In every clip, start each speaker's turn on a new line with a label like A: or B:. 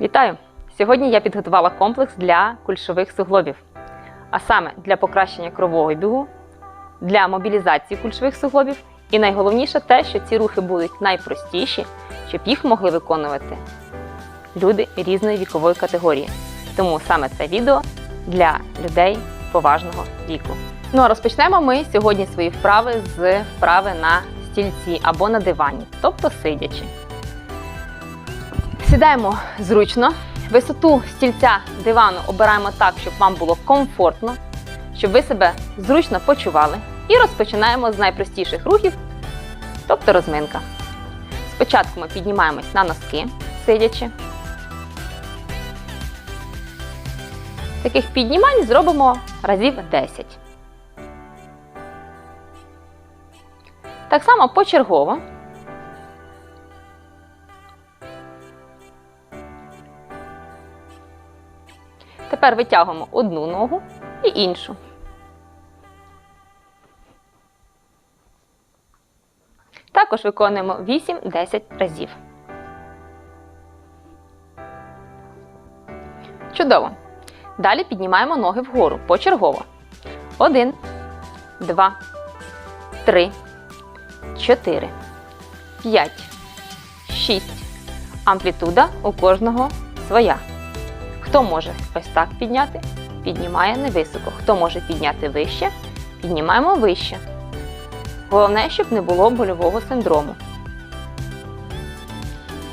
A: Вітаю! Сьогодні я підготувала комплекс для кульшових суглобів, а саме для покращення кровообігу, для мобілізації кульшових суглобів і найголовніше те, що ці рухи будуть найпростіші, щоб їх могли виконувати люди різної вікової категорії. Тому саме це відео для людей поважного віку. Ну а розпочнемо ми сьогодні свої вправи з вправи на стільці або на дивані, тобто сидячи. Сідаємо зручно. Висоту стільця дивану обираємо так, щоб вам було комфортно, щоб ви себе зручно почували. І розпочинаємо з найпростіших рухів, тобто розминка. Спочатку ми піднімаємось на носки, сидячи. Таких піднімань зробимо разів 10. Так само почергово. Тепер витягуємо одну ногу і іншу. Також виконуємо 8-10 разів. Чудово. Далі піднімаємо ноги вгору почергово. Один, два, три, чотири, п'ять, шість. Амплітуда у кожного своя. Хто може ось так підняти, піднімає невисоко. Хто може підняти вище, піднімаємо вище. Головне, щоб не було больового синдрому.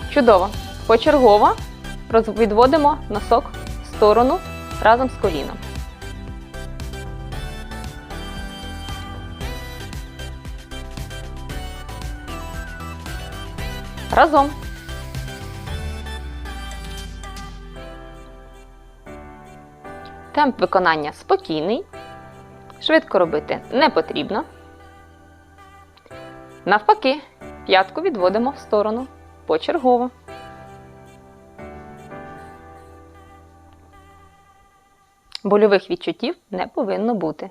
A: Чудово. Почергово відводимо носок в сторону разом з коліном. Разом. Темп виконання спокійний. Швидко робити не потрібно. Навпаки, п'ятку відводимо в сторону почергово. Больових відчуттів не повинно бути.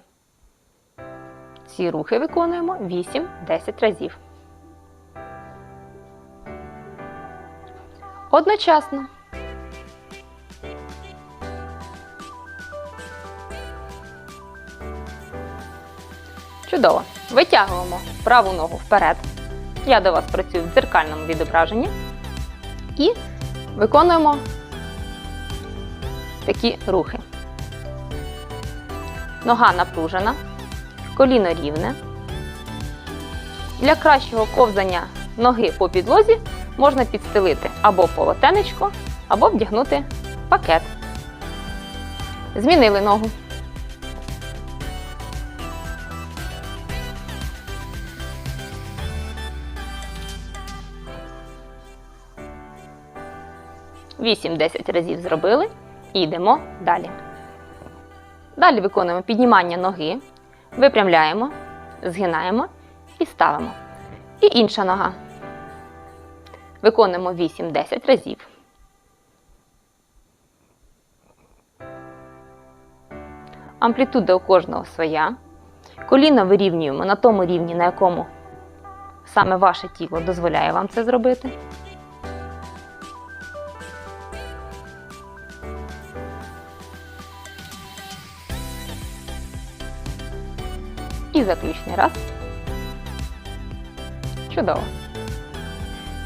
A: Ці рухи виконуємо 8-10 разів. Одночасно. Чудово. Витягуємо праву ногу вперед. Я до вас працюю в дзеркальному відображенні. І виконуємо такі рухи. Нога напружена, коліно рівне. Для кращого ковзання ноги по підлозі можна підстелити або полотенечко, або вдягнути пакет. Змінили ногу. Вісім-десять разів зробили і йдемо далі. Далі виконуємо піднімання ноги, випрямляємо, згинаємо і ставимо. І інша нога. Виконуємо 8-10 разів. Амплітуда у кожного своя. Коліно вирівнюємо на тому рівні, на якому саме ваше тіло дозволяє вам це зробити. І заключний раз. Чудово.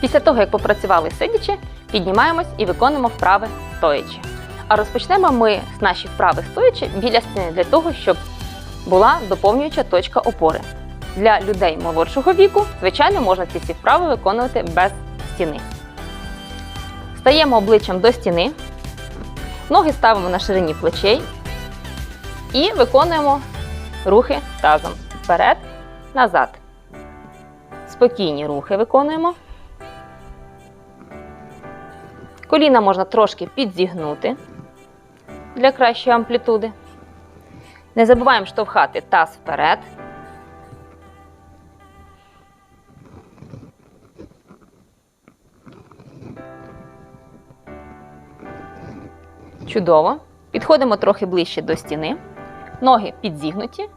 A: Після того, як попрацювали сидячи, піднімаємось і виконуємо вправи стоячи. А розпочнемо ми з наші вправи стоячи біля стіни для того, щоб була доповнююча точка опори. Для людей молодшого віку, звичайно, можна ці всі вправи виконувати без стіни. Стаємо обличчям до стіни, ноги ставимо на ширині плечей і виконуємо рухи тазом вперед, назад. Спокійні рухи виконуємо. Коліна можна трошки підзігнути для кращої амплітуди. Не забуваємо штовхати таз вперед. Чудово. Підходимо трохи ближче до стіни. Ноги підзігнуті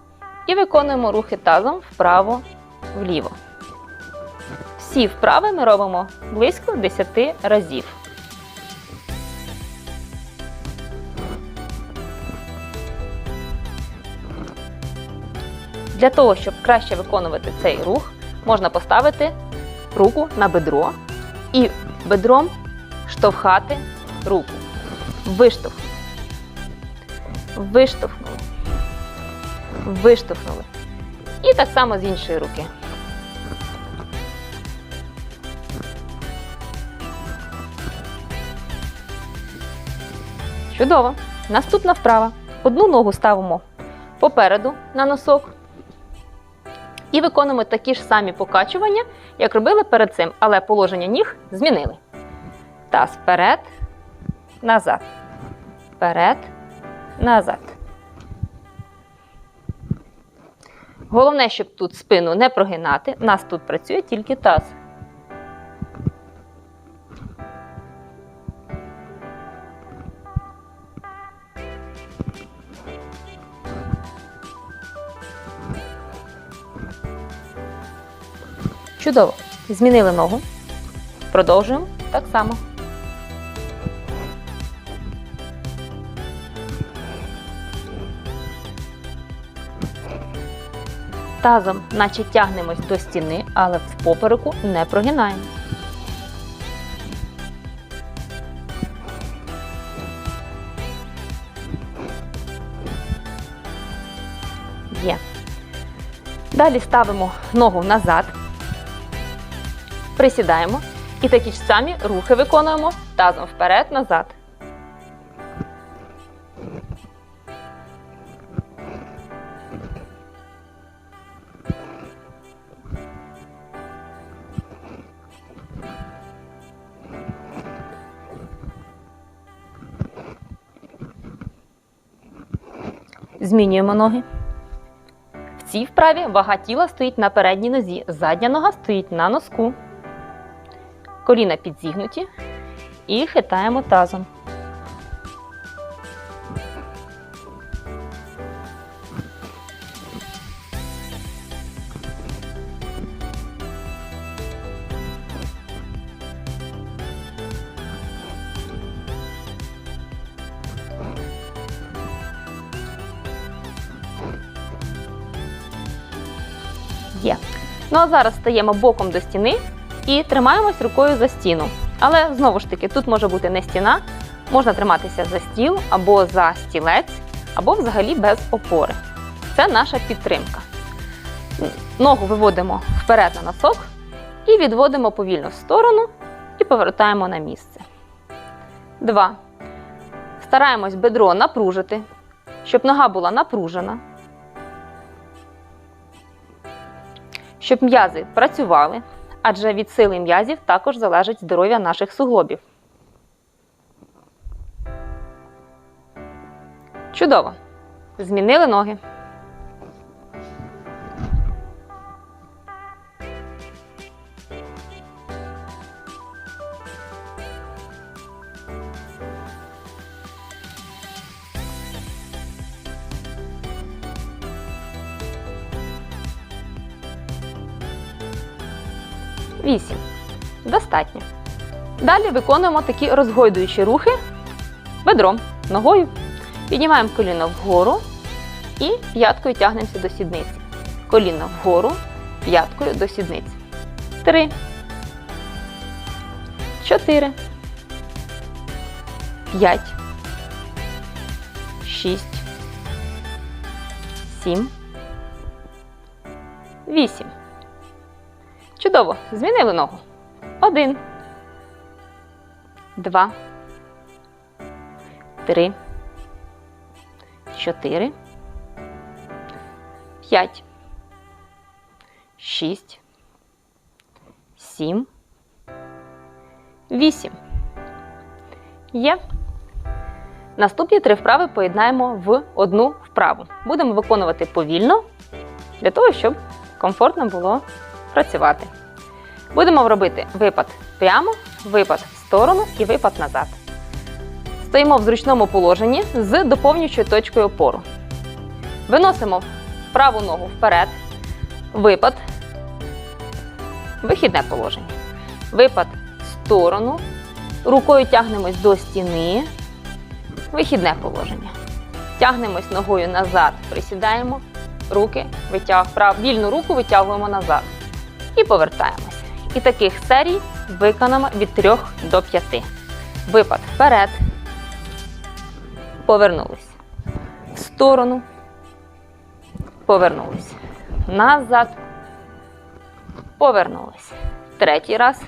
A: і виконуємо рухи тазом вправо-вліво. Всі вправи ми робимо близько 10 разів. Для того, щоб краще виконувати цей рух, можна поставити руку на бедро і бедром штовхати руку. Виштовхнули. Виштовхнули. Виштовхнули. І так само з іншої руки. Чудово. Наступна вправа. Одну ногу ставимо попереду на носок. І виконуємо такі ж самі покачування, як робили перед цим, але положення ніг змінили. Таз вперед, назад. Вперед, назад. Головне, щоб тут спину не прогинати. У нас тут працює тільки таз. Чудово. Змінили ногу. Продовжуємо так само. Тазом, наче тягнемось до стіни, але в попереку не прогинаємо. Є. Далі ставимо ногу назад, присідаємо і такі ж самі рухи виконуємо тазом вперед-назад. Змінюємо ноги. В цій вправі вага тіла стоїть на передній нозі, задня нога стоїть на носку. Коліна підзігнуті і хитаємо тазом. А зараз стаємо боком до стіни і тримаємось рукою за стіну. Але знову ж таки, тут може бути не стіна, можна триматися за стіл або за стілець, або взагалі без опори. Це наша підтримка. Ногу виводимо вперед на носок і відводимо повільно в сторону і повертаємо на місце. Два. Стараємось бедро напружити, щоб нога була напружена. Щоб м'язи працювали, адже від сили м'язів також залежить здоров'я наших суглобів. Чудово! Змінили ноги. Вісім. Достатньо. Далі виконуємо такі розгойдуючі рухи бедром, ногою. Піднімаємо коліно вгору і п'яткою тягнемося до сідниці. Коліно вгору, п'яткою до сідниці. Три. Чотири. П'ять. Шість. Сім. Вісім. Чудово. Змінили ногу. Один. Два. Три. Чотири. П'ять. Шість. Сім. Вісім. Є. Наступні три вправи поєднаємо в одну вправу. Будемо виконувати повільно для того, щоб комфортно було працювати. Будемо робити випад прямо, випад в сторону і випад назад. Стоїмо в зручному положенні з доповнюючою точкою опору. Виносимо праву ногу вперед, випад, вихідне положення. Випад в сторону. Рукою тягнемось до стіни, вихідне положення. Тягнемось ногою назад, присідаємо, руки витяг, прав, вільну руку витягуємо назад. І повертаємось. І таких серій виконаємо від 3 до 5. Випад вперед. Повернулись. В сторону. Повернулись. Назад. Повернулись. Третій раз.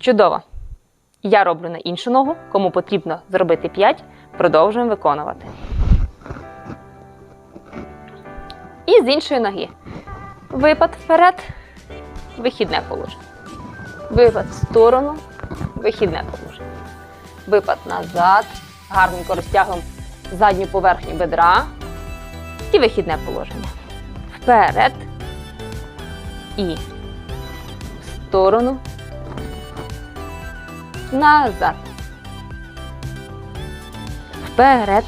A: Чудово. Я роблю на іншу ногу. Кому потрібно зробити 5, продовжуємо виконувати. І з іншої ноги. Випад вперед, вихідне положення. Випад в сторону, вихідне положення. Випад назад. Гарненько розтягуємо задню поверхню бедра. І вихідне положення. Вперед. І в сторону. Назад. Вперед.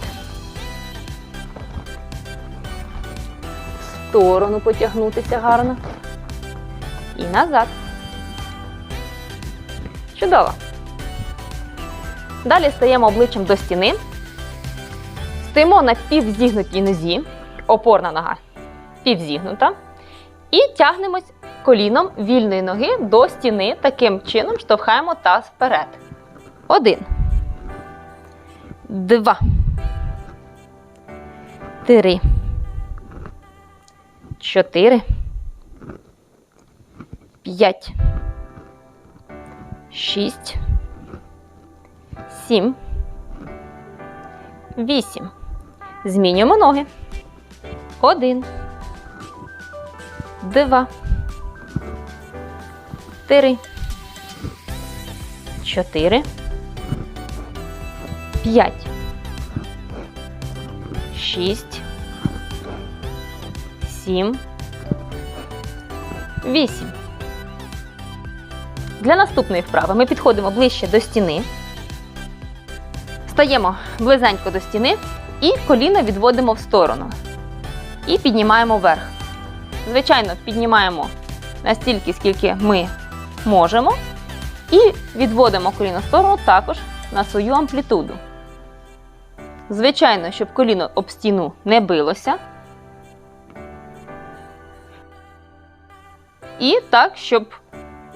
A: В сторону потягнутися гарно. І назад. Чудово. Далі стаємо обличчям до стіни. Стоїмо на півзігнутій нозі, опорна нога півзігнута. І тягнемось коліном вільної ноги до стіни. Таким чином штовхаємо таз вперед. Один. Два. Три. Чотири. П'ять. Шість. Сім. Вісім. Змінюємо ноги. Один. Два. Три. Чотири. П'ять. Шість. Сім. Вісім. Для наступної вправи ми підходимо ближче до стіни. Стаємо близенько до стіни і коліна відводимо в сторону. І піднімаємо вверх. Звичайно, піднімаємо настільки, скільки ми можемо. І відводимо коліно в сторону також на свою амплітуду. Звичайно, щоб коліно об стіну не билося. І так, щоб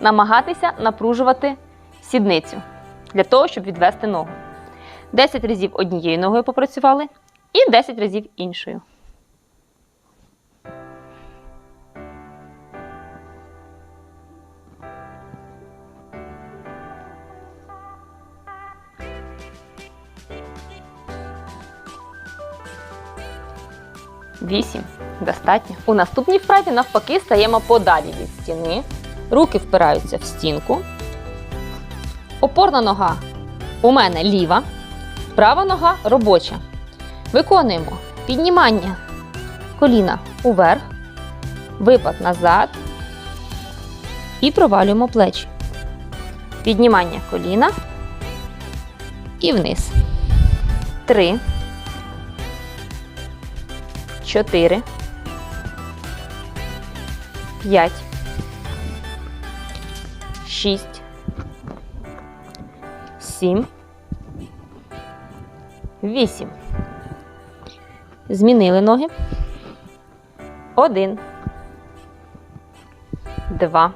A: намагатися напружувати сідницю для того, щоб відвести ногу. 10 разів однією ногою попрацювали і 10 разів іншою. Вісім. Достатньо. У наступній вправі навпаки стаємо подалі від стіни. Руки впираються в стінку. Опорна нога у мене ліва. Права нога робоча. Виконуємо піднімання коліна уверх, випад назад і провалюємо плечі. Піднімання коліна і вниз. Три. Чотири. П'ять. Шість. Сім. Вісім. Змінили ноги. Один. Два.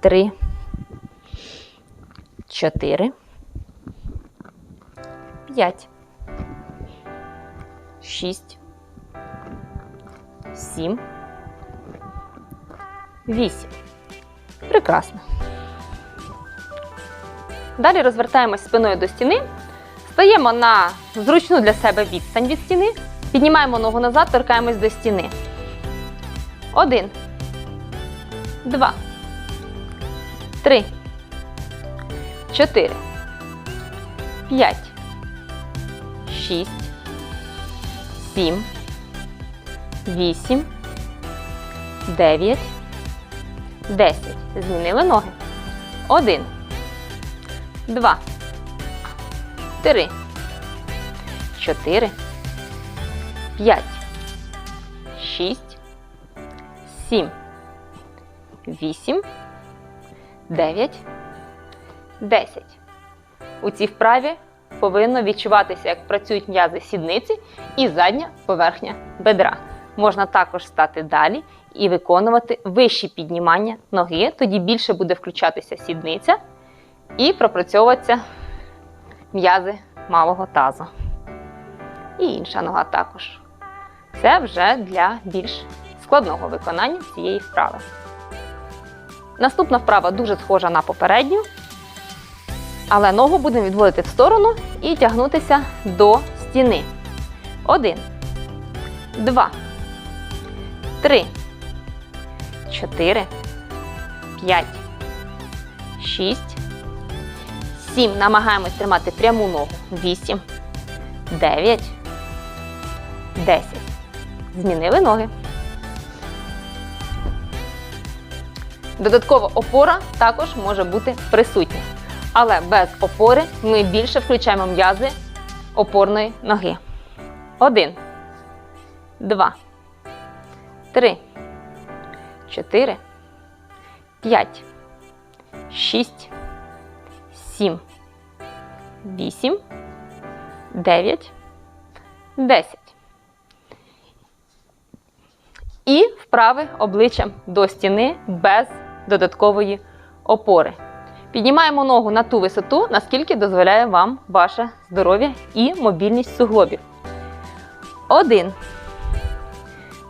A: Три. Чотири. П'ять. Шість. Сім. Вісім. Прекрасно. Далі розвертаємось спиною до стіни, стаємо на зручну для себе відстань від стіни, піднімаємо ногу назад, торкаємось до стіни. Один. Два. Три. Чотири. П'ять. Шість. Сім. Вісім. Дев'ять. Десять. Змінили ноги. Один два, три, чотири, п'ять, шість, сім, вісім, 9, 10. У цій вправі повинно відчуватися, як працюють м'язи сідниці і задня поверхня бедра. Можна також стати далі і виконувати вищі піднімання ноги, тоді більше буде включатися сідниця і пропрацьовуватися м'язи малого тазу. І інша нога також. Це вже для більш складного виконання цієї вправи. Наступна вправа дуже схожа на попередню, але ногу будемо відводити в сторону і тягнутися до стіни. Один, два, три, чотири, п'ять, шість, сім. Намагаємось тримати пряму ногу. Вісім, дев'ять, десять. Змінили ноги. Додаткова опора також може бути присутня. Але без опори ми більше включаємо м'язи опорної ноги. Один, два, три, чотири, п'ять, шість, сім, вісім, дев'ять, десять. І вправи обличчям до стіни без додаткової опори. Піднімаємо ногу на ту висоту, наскільки дозволяє вам ваше здоров'я і мобільність суглобів. Один,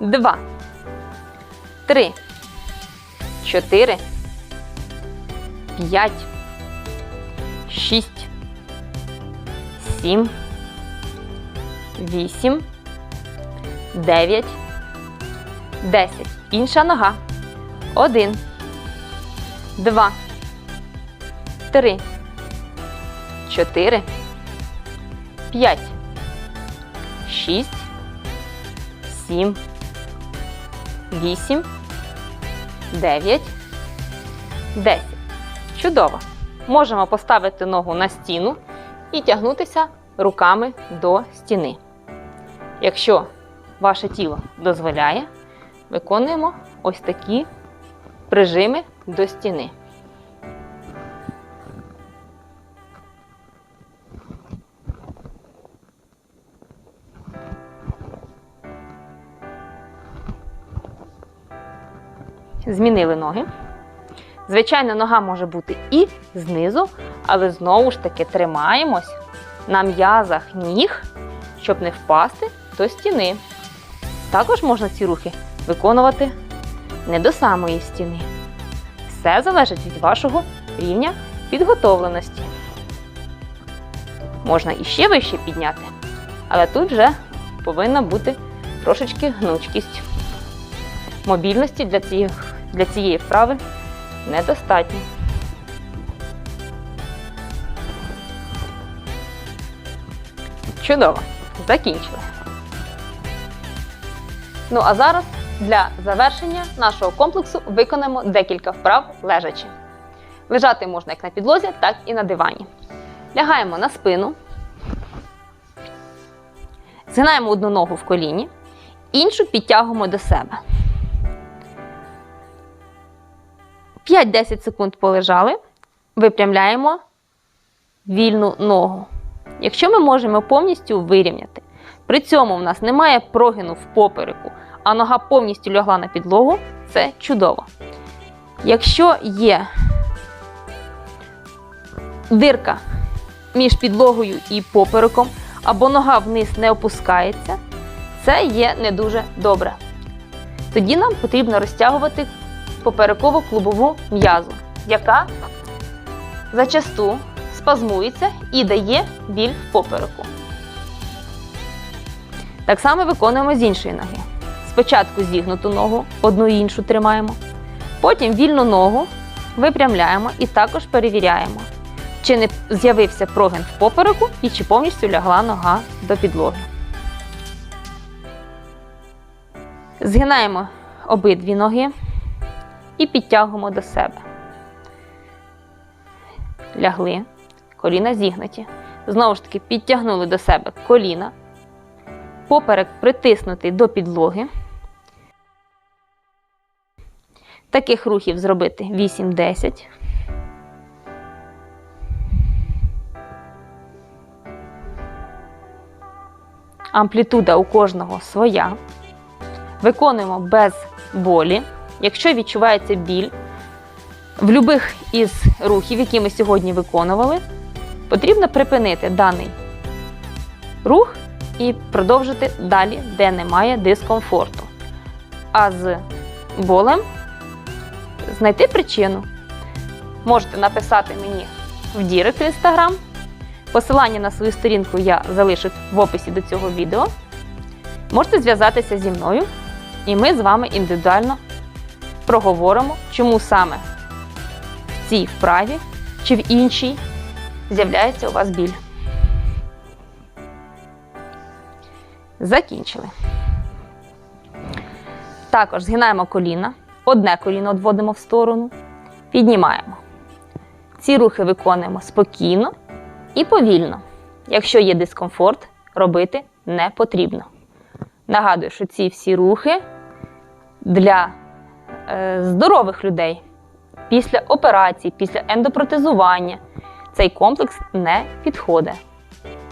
A: два, три, чотири, п'ять, шість, сім, вісім, дев'ять. 10. Інша нога. 1, 2, 3, 4, 5, 6, 7, 8, 9, 10. Чудово. Можемо поставити ногу на стіну і тягнутися руками до стіни. Якщо ваше тіло дозволяє, виконуємо ось такі прижими до стіни. Змінили ноги. Звичайно, нога може бути і знизу, але знову ж таки тримаємось на м'язах ніг, щоб не впасти до стіни. Також можна ці рухи виконувати не до самої стіни. Все залежить від вашого рівня підготовленості. Можна іще вище підняти, але тут вже повинна бути трошечки гнучкість. Мобільності для цієї, для цієї вправи недостатньо. Чудово! Закінчили. Ну а зараз для завершення нашого комплексу виконаємо декілька вправ лежачи. Лежати можна як на підлозі, так і на дивані. Лягаємо на спину, згинаємо одну ногу в коліні, іншу підтягуємо до себе. 5-10 секунд полежали, випрямляємо вільну ногу. Якщо ми можемо повністю вирівняти, при цьому в нас немає прогину в попереку, а нога повністю лягла на підлогу, це чудово. Якщо є дирка між підлогою і попереком, або нога вниз не опускається, це є не дуже добре. Тоді нам потрібно розтягувати поперекову клубову м'язу, яка зачасту спазмується і дає біль в попереку. Так само виконуємо з іншої ноги. Спочатку зігнуту ногу, одну і іншу тримаємо. Потім вільну ногу випрямляємо і також перевіряємо, чи не з'явився прогин в попереку і чи повністю лягла нога до підлоги. Згинаємо обидві ноги і підтягуємо до себе. Лягли, коліна зігнуті. Знову ж таки, підтягнули до себе коліна, поперек притиснути до підлоги. Таких рухів зробити 8-10. Амплітуда у кожного своя. Виконуємо без болі. Якщо відчувається біль в будь-яких із рухів, які ми сьогодні виконували, потрібно припинити даний рух і продовжити далі, де немає дискомфорту. А з болем знайти причину. Можете написати мені в Дірект в Інстаграм. Посилання на свою сторінку я залишу в описі до цього відео. Можете зв'язатися зі мною, і ми з вами індивідуально проговоримо, чому саме в цій вправі чи в іншій з'являється у вас біль. Закінчили. Також згинаємо коліна. Одне коліно відводимо в сторону, піднімаємо. Ці рухи виконуємо спокійно і повільно. Якщо є дискомфорт, робити не потрібно. Нагадую, що ці всі рухи для здорових людей після операції, після ендопротезування цей комплекс не підходить.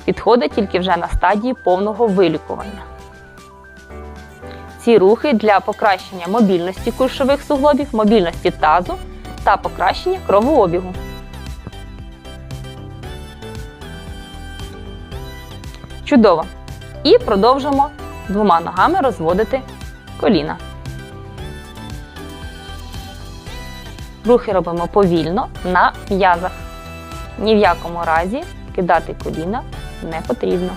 A: Підходить тільки вже на стадії повного вилікування. Ці рухи для покращення мобільності кульшових суглобів, мобільності тазу та покращення кровообігу. Чудово! І продовжимо двома ногами розводити коліна. Рухи робимо повільно на м'язах. Ні в якому разі кидати коліна не потрібно.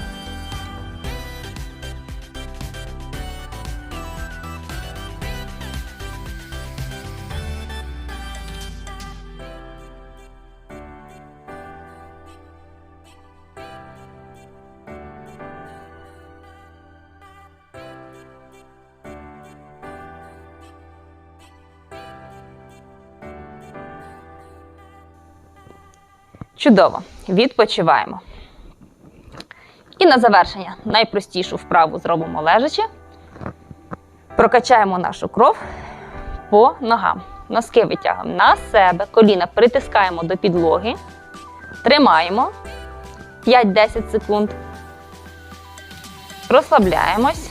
A: Чудово. Відпочиваємо. І на завершення найпростішу вправу зробимо лежачи. Прокачаємо нашу кров по ногам. Носки витягуємо на себе, коліна притискаємо до підлоги, тримаємо 5-10 секунд. Розслабляємось,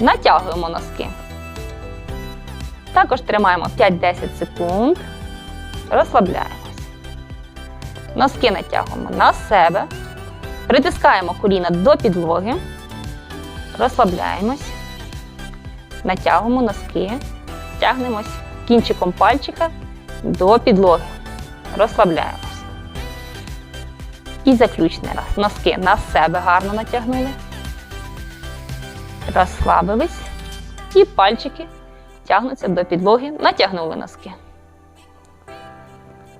A: натягуємо носки. Також тримаємо 5-10 секунд, розслабляємось. Носки натягуємо на себе. Притискаємо коліна до підлоги, розслабляємось, натягуємо носки, тягнемось кінчиком пальчика до підлоги, розслабляємось. І заключний раз. Носки на себе гарно натягнули, розслабились і пальчики тягнуться до підлоги, натягнули носки.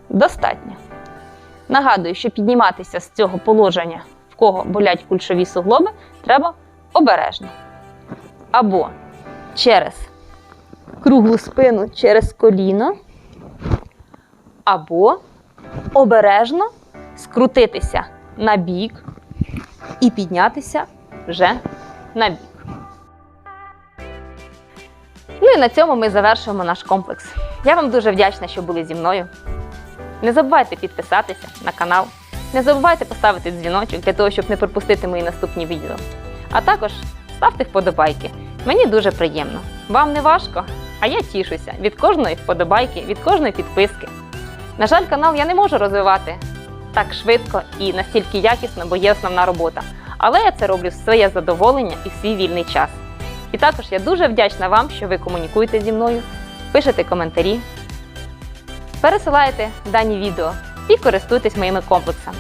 A: Достатньо. Нагадую, що підніматися з цього положення, в кого болять кульшові суглоби, треба обережно. Або через круглу спину через коліно, або обережно скрутитися на бік і піднятися вже на бік. Ну і на цьому ми завершуємо наш комплекс. Я вам дуже вдячна, що були зі мною. Не забувайте підписатися на канал. Не забувайте поставити дзвіночок для того, щоб не пропустити мої наступні відео. А також ставте вподобайки. Мені дуже приємно. Вам не важко, а я тішуся від кожної вподобайки, від кожної підписки. На жаль, канал я не можу розвивати так швидко і настільки якісно, бо є основна робота. Але я це роблю в своє задоволення і в свій вільний час. І також я дуже вдячна вам, що ви комунікуєте зі мною, пишете коментарі, пересилаєте дані відео і користуйтесь моїми комплексами.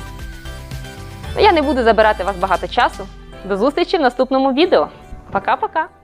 A: Я не буду забирати вас багато часу. До зустрічі в наступному відео. Пока-пока!